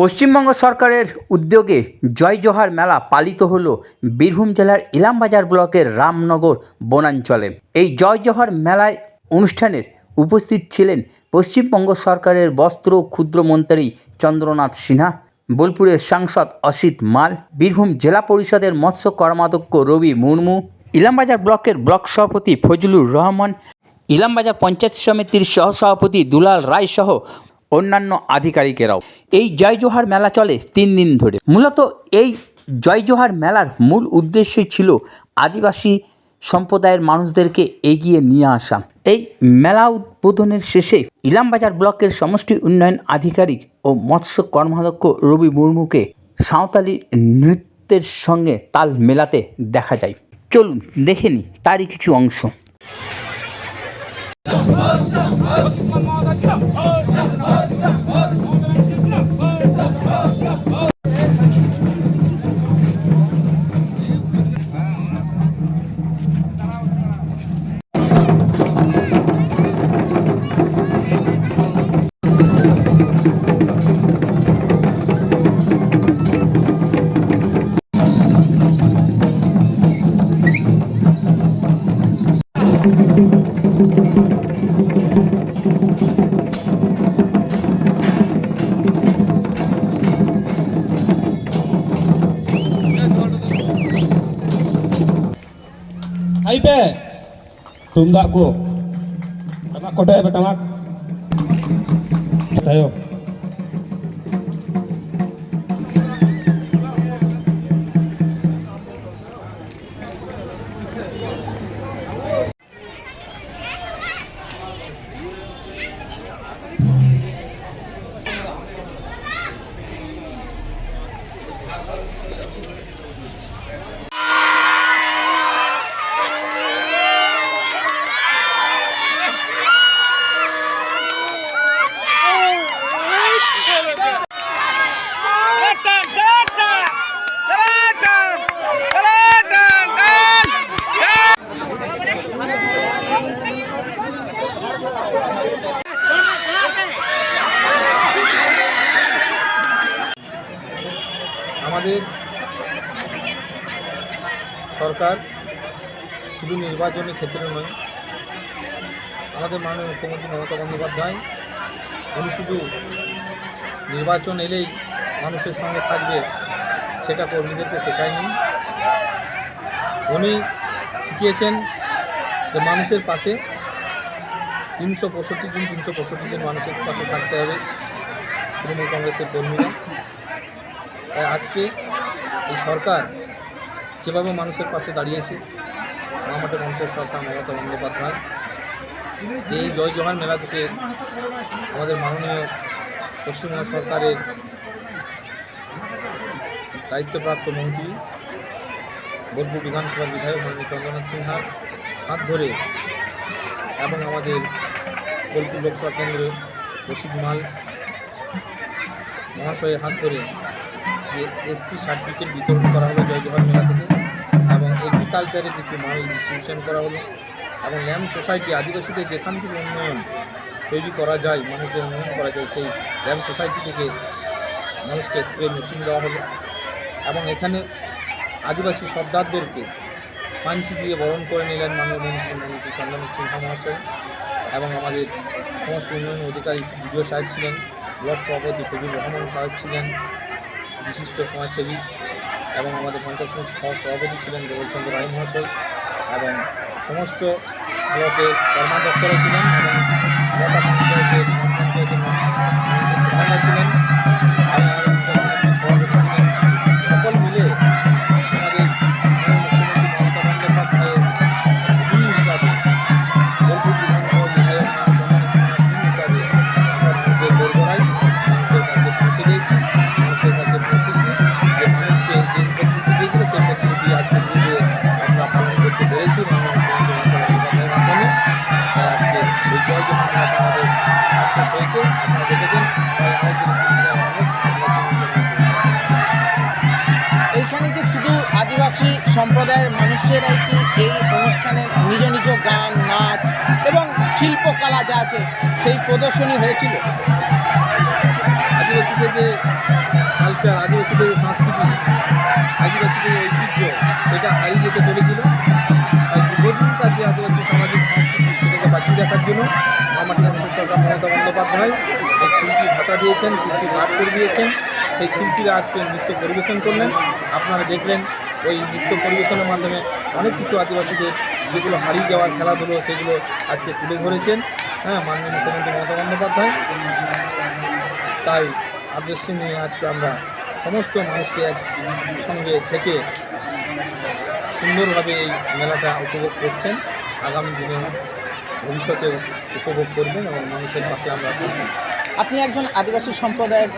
পশ্চিমবঙ্গ সরকারের উদ্যোগে জয় জোহার মেলা পালিত হল বীরভূম জেলার ইলামবাজার ব্লকের রামনগর, বনাঞ্চলে। এই জয় জোহার মেলায় অনুষ্ঠানের উপস্থিত ছিলেন পশ্চিমবঙ্গ সরকারের বস্ত্র ক্ষুদ্রমন্ত্রী চন্দ্রনাথ সিনহা, বোলপুরের সাংসদ অসিত মাল, বীরভূম জেলা পরিষদের মৎস্য কর্মাধ্যক্ষ রবি মুর্মু, ইলামবাজার ব্লকের ব্লক সভাপতি ফজলুর রহমান, ইলামবাজার পঞ্চায়েত সমিতির সহসভাপতি দুলাল রায় সহ অন্যান্য আধিকারিকেরাও। এই জয় জোহার মেলা চলে তিন দিন ধরে। মূলত এই জয় জোহার মেলার মূল উদ্দেশ্যই ছিল আদিবাসী সম্প্রদায়ের মানুষদেরকে এগিয়ে নিয়ে আসা। এই মেলা উদ্বোধনের শেষে ইলামবাজার ব্লকের সমষ্টি উন্নয়ন আধিকারিক ও মৎস্য কর্মাধ্যক্ষ রবি মুর্মুকে সাঁওতালি নৃত্যের সঙ্গে তাল মেলাতে দেখা যায়। চলুন দেখে নিই তারই কিছু অংশ। ಐಪೆ ತುಂಗಾಕು ಟಮಾಕ್ ಕೊಟ್ಟೆ ಟಮಾಕ್ ಅಯ್ಯೋ আমাদের সরকার শুধু নির্বাচনের ক্ষেত্রে নয়, আমাদের মাননীয় মুখ্যমন্ত্রী মমতা বন্দ্যোপাধ্যায়, উনি শুধু নির্বাচন এলেই মানুষের সঙ্গে থাকবে, সেটা কর্মীদেরকে শেখায়নি। উনি শিখিয়েছেন যে মানুষের পাশে তিনশো পঁয়ষট্টি দিন তিনশো পঁয়ষট্টি দিন মানুষের পাশে থাকতে হবে তৃণমূল কংগ্রেসের কর্মীরা। তাই আজকে এই সরকার যেভাবে মানুষের পাশে দাঁড়িয়েছে আমাদের মানুষের সরকার মমতা বন্দ্যোপাধ্যায়, এই জয় জোহার মেলা থেকে আমাদের মাননীয় পশ্চিমবঙ্গ সরকারের দায়িত্বপ্রাপ্ত মন্ত্রী বোলপুর বিধানসভার বিধায়ক মাননীয় চন্দ্রনাথ সিনহার হাত ধরে এবং আমাদের বোলপুর লোকসভা কেন্দ্রে রশিদ মাল মহাশয়ের হাত ধরে যে এসটি সার্টিফিকেট বিতরণ করা হলো জয় জওয়ার মেলা থেকে এবং এগ্রিকালচারে কিছু মাল ডিস্ট্রিবিউশন করা হলো এবং ল্যাম্প সোসাইটি আদিবাসীদের যেখান থেকে উন্নয়ন তৈরি করা যায়, মানুষদের উন্নয়ন করা যায়, সেই ল্যাম্প সোসাইটি থেকে মানুষকে স্প্রে মেশিন দেওয়া হলো এবং এখানে আদিবাসী সর্দারদেরকে পাঞ্চি দিয়ে বরণ করে নিলেন মাননীয় মন্ত্রী চন্দ্রনাথ সিনহা মহাশয়। এবং আমাদের সমস্ত উন্নয়ন অধিকারী বিডিও সাহেব ছিলেন, ব্লক সভাপতি ফজুর রহমান সাহেব ছিলেন, বিশিষ্ট সমাজসেবী এবং আমাদের পঞ্চায়েত সমিতির সহ সভাপতি ছিলেন গোবরচন্দ্র রায় মহাশয় এবং সমস্ত ব্লকের কর্মাধ্যক্ষরা ছিলেন এবং এইখানে যে শুধু আদিবাসী সম্প্রদায়ের মানুষেরাই কি এই অনুষ্ঠানে নিজ নিজ গান, নাচ এবং শিল্পকলা যা আছে সেই প্রদর্শনী হয়েছিল? আদিবাসীদের যে কালচার আদিবাসীদের যে সংস্কৃতি, আদিবাসীদের যে ঐতিহ্য, সেটা হারিয়ে যেতে চলেছিল। তাই দীর্ঘদিনকার যে আদিবাসী সামাজিক সংস্কৃতি, সেটাকে বাঁচিয়ে রাখার জন্য আমার মমতা বন্দ্যোপাধ্যায়, এই শিল্পী ভাতা দিয়েছেন, শিল্পী কার্ড করে দিয়েছেন। সেই শিল্পীরা আজকে নৃত্য পরিবেশন করলেন। আপনারা দেখলেন, ওই নৃত্য পরিবেশনের মাধ্যমে অনেক কিছু আদিবাসীদের যেগুলো হারিয়ে যাওয়ার খেলাধুলো, সেগুলো আজকে তুলে ধরেছেন। হ্যাঁ মাননীয় মুখ্যমন্ত্রী মমতা বন্দ্যোপাধ্যায়। তাই আদর্শ নিয়ে আজকে আমরা সমস্ত মানুষকে এক সঙ্গে থেকে সুন্দরভাবে এই মেলাটা উপভোগ করছেন। আগামী দিনে ভবিষ্যতে উপভোগ করবেন এবং মানুষের পাশে আমরা থাকব আপনি একজন আদিবাসী সম্প্রদায়ের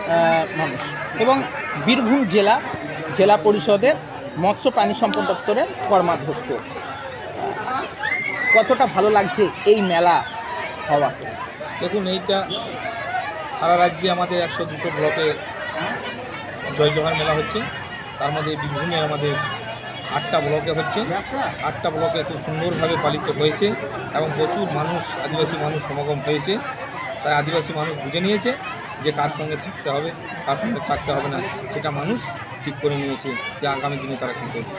মানুষ এবং বীরভূম জেলা জেলা পরিষদের মৎস্য প্রাণী সম্পদ দপ্তরের কর্মাধ্যক্ষ। কতটা ভালো লাগছে এই মেলা হওয়াতে? দেখুন এইটা সারা রাজ্যে আমাদের একশো দুটো ব্লকে জয় জোহার মেলা হচ্ছে। তার মধ্যে বীরভূমে আমাদের আটটা ব্লকে হচ্ছে। আটটা ব্লকে খুব সুন্দরভাবে পালিত হয়েছে এবং প্রচুর মানুষ, আদিবাসী মানুষ সমাগম হয়েছে। তাই আদিবাসী মানুষ বুঝে নিয়েছে যে কার সঙ্গে থাকতে হবে, কার সঙ্গে থাকতে হবে না, সেটা মানুষ ঠিক করে নিয়েছে যে আগামী দিনে তারা কী করবে।